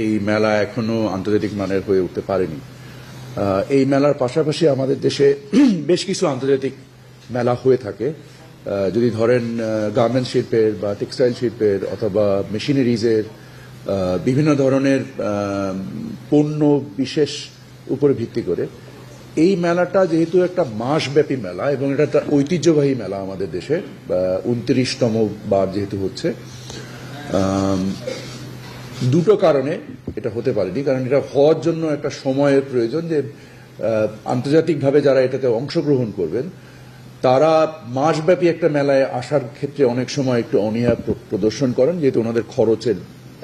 এই মেলা এখনও আন্তর্জাতিক মানের হয়ে উঠতে পারেনি। এই মেলার পাশাপাশি আমাদের দেশে বেশ কিছু আন্তর্জাতিক মেলা হয়ে থাকে। যদি ধরেন গার্মেন্টস শিল্পের বা টেক্সটাইল শিল্পের অথবা মেশিনারিজের বিভিন্ন ধরনের পণ্য বিশেষ উপরে ভিত্তি করে, এই মেলাটা যেহেতু একটা মাসব্যাপী মেলা এবং এটা একটা ঐতিহ্যবাহী মেলা আমাদের দেশে উনত্রিশতম বার যেহেতু হচ্ছে দুটো কারণে এটা হতে পারেনি। কারণ এটা হওয়ার জন্য একটা সময়ের প্রয়োজন যে আন্তর্জাতিকভাবে যারা এটাতে অংশগ্রহণ করবেন, তারা মাসব্যাপী একটা মেলায় আসার ক্ষেত্রে অনেক সময় একটু প্র- প্রদর্শন করেন, যেহেতু ওনাদের খরচের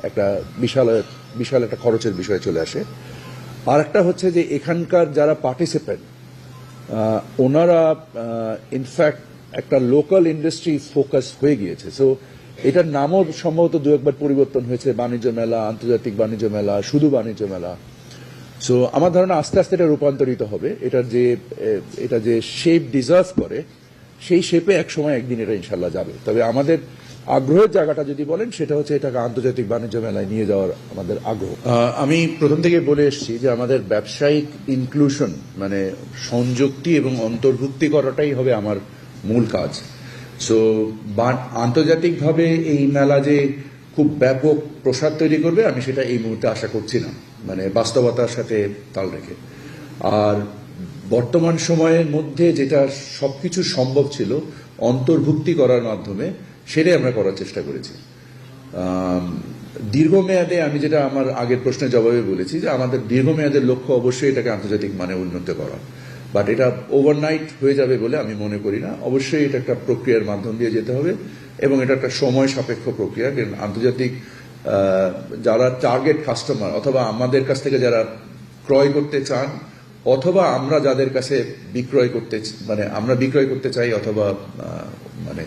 একটা বিশাল বিশাল একটা খরচের বিষয় চলে আসে। আর একটা হচ্ছে যে, এখানকার যারা পার্টিসিপেন্ট ওনারা ইনফ্যাক্ট একটা লোকাল ইন্ডাস্ট্রি ফোকাস হয়ে গিয়েছে। সো এটার নামও সম্ভবত দু একবার পরিবর্তন হয়েছে, বাণিজ্য মেলা, আন্তর্জাতিক বাণিজ্য মেলা, শুধু বাণিজ্য মেলা। সো আমার ধারণা আস্তে আস্তে এটা রূপান্তরিত হবে। এটার যে এটা যে শেপ ডিজার্ভ করে, সেই শেপে এক সময় একদিন এটা ইনশাল্লাহ যাবে। তবে আমাদের আগ্রহের জায়গাটা যদি বলেন, সেটা হচ্ছে এটাকে আন্তর্জাতিক বাণিজ্য মেলায় নিয়ে যাওয়ার আমাদের আগ্রহ। আমি প্রথম থেকে বলে এসেছি যে আমাদের ব্যবসায়িক ইনক্লুশন মানে সংযুক্তি এবং অন্তর্ভুক্তি করাটাই হবে আমার মূল কাজ। সো আন্তর্জাতিকভাবে এই মেলা যে খুব ব্যাপক প্রসাদ তৈরি করবে, আমি সেটা এই মুহূর্তে আশা করছি না। মানে বাস্তবতার সাথে তাল রেখে। আর বর্তমান সময়ের মধ্যে যেটা সবকিছু সম্ভব ছিল, অন্তর্ভুক্তি করার মাধ্যমে, সেটাই আমরা করার চেষ্টা করেছি। দীর্ঘমেয়াদে আমি যেটা আমার আগের প্রশ্নের জবাবে বলেছি যে আমাদের দীর্ঘমেয়াদের লক্ষ্য অবশ্যই এটাকে আন্তর্জাতিক মানে উন্নত করা। বাট এটা ওভারনাইট হয়ে যাবে বলে আমি মনে করি না। অবশ্যই এটা একটা প্রক্রিয়ার মাধ্যম দিয়ে যেতে হবে এবং এটা একটা সময় সাপেক্ষ প্রক্রিয়া। কারণ আন্তর্জাতিক যারা টার্গেট কাস্টমার অথবা আমাদের কাছ থেকে যারা ক্রয় করতে চান অথবা আমরা যাদের কাছে বিক্রয় করতে মানে আমরা বিক্রয় করতে চাই অথবা মানে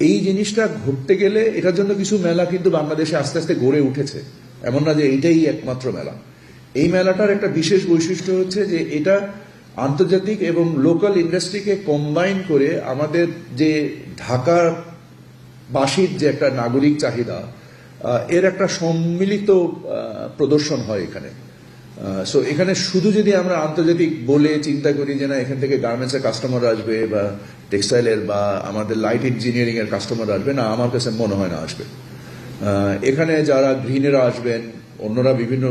এই জিনিসটা ঘটতে গেলে এটার জন্য কিছু মেলা কিন্তু বাংলাদেশে আস্তে আস্তে গড়ে উঠেছে। এমন না যে এইটাই একমাত্র মেলা। এই মেলাটার একটা বিশেষ বৈশিষ্ট্য হচ্ছে যে এটা আন্তর্জাতিক এবং লোকাল ইন্ডাস্ট্রিকে কম্বাইন করে আমাদের যে ঢাকা বাসীর যে একটা নাগরিক চাহিদা এর একটা সম্মিলিত প্রদর্শন হয় এখানে। সো এখানে শুধু যদি আমরা আন্তর্জাতিক বলে চিন্তা করি যে না, এখান থেকে গার্মেন্টসের কাস্টমার আসবে বা টেক্সটাইলের বা আমাদের লাইট ইঞ্জিনিয়ারিং এর কাস্টমার আসবে, না, আমার কাছে মনে হয় না আসবে। এখানে যারা গৃহিণীরা আসবেন, অন্যরা বিভিন্ন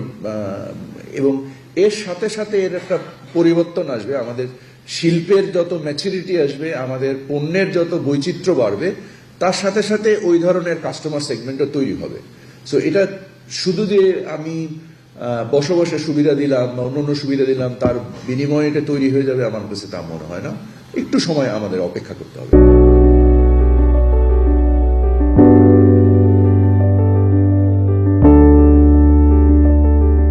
এবং এর সাথে সাথে এর একটা পরিবর্তন আসবে, আমাদের শিল্পের যত ম্যাচুরিটি আসবে, আমাদের পণ্যের যত বৈচিত্র্য বাড়বে, তার সাথে সাথে ওই ধরনের কাস্টমার সেগমেন্টও তৈরি হবে। সো এটা শুধু যে আমি বসবাসের সুবিধা দিলাম বা অন্য সুবিধা দিলাম, তার বিনিময়ে এটা তৈরি হয়ে যাবে, আমার কাছে তা মনে হয় না। একটু সময় আমাদের অপেক্ষা করতে হবে।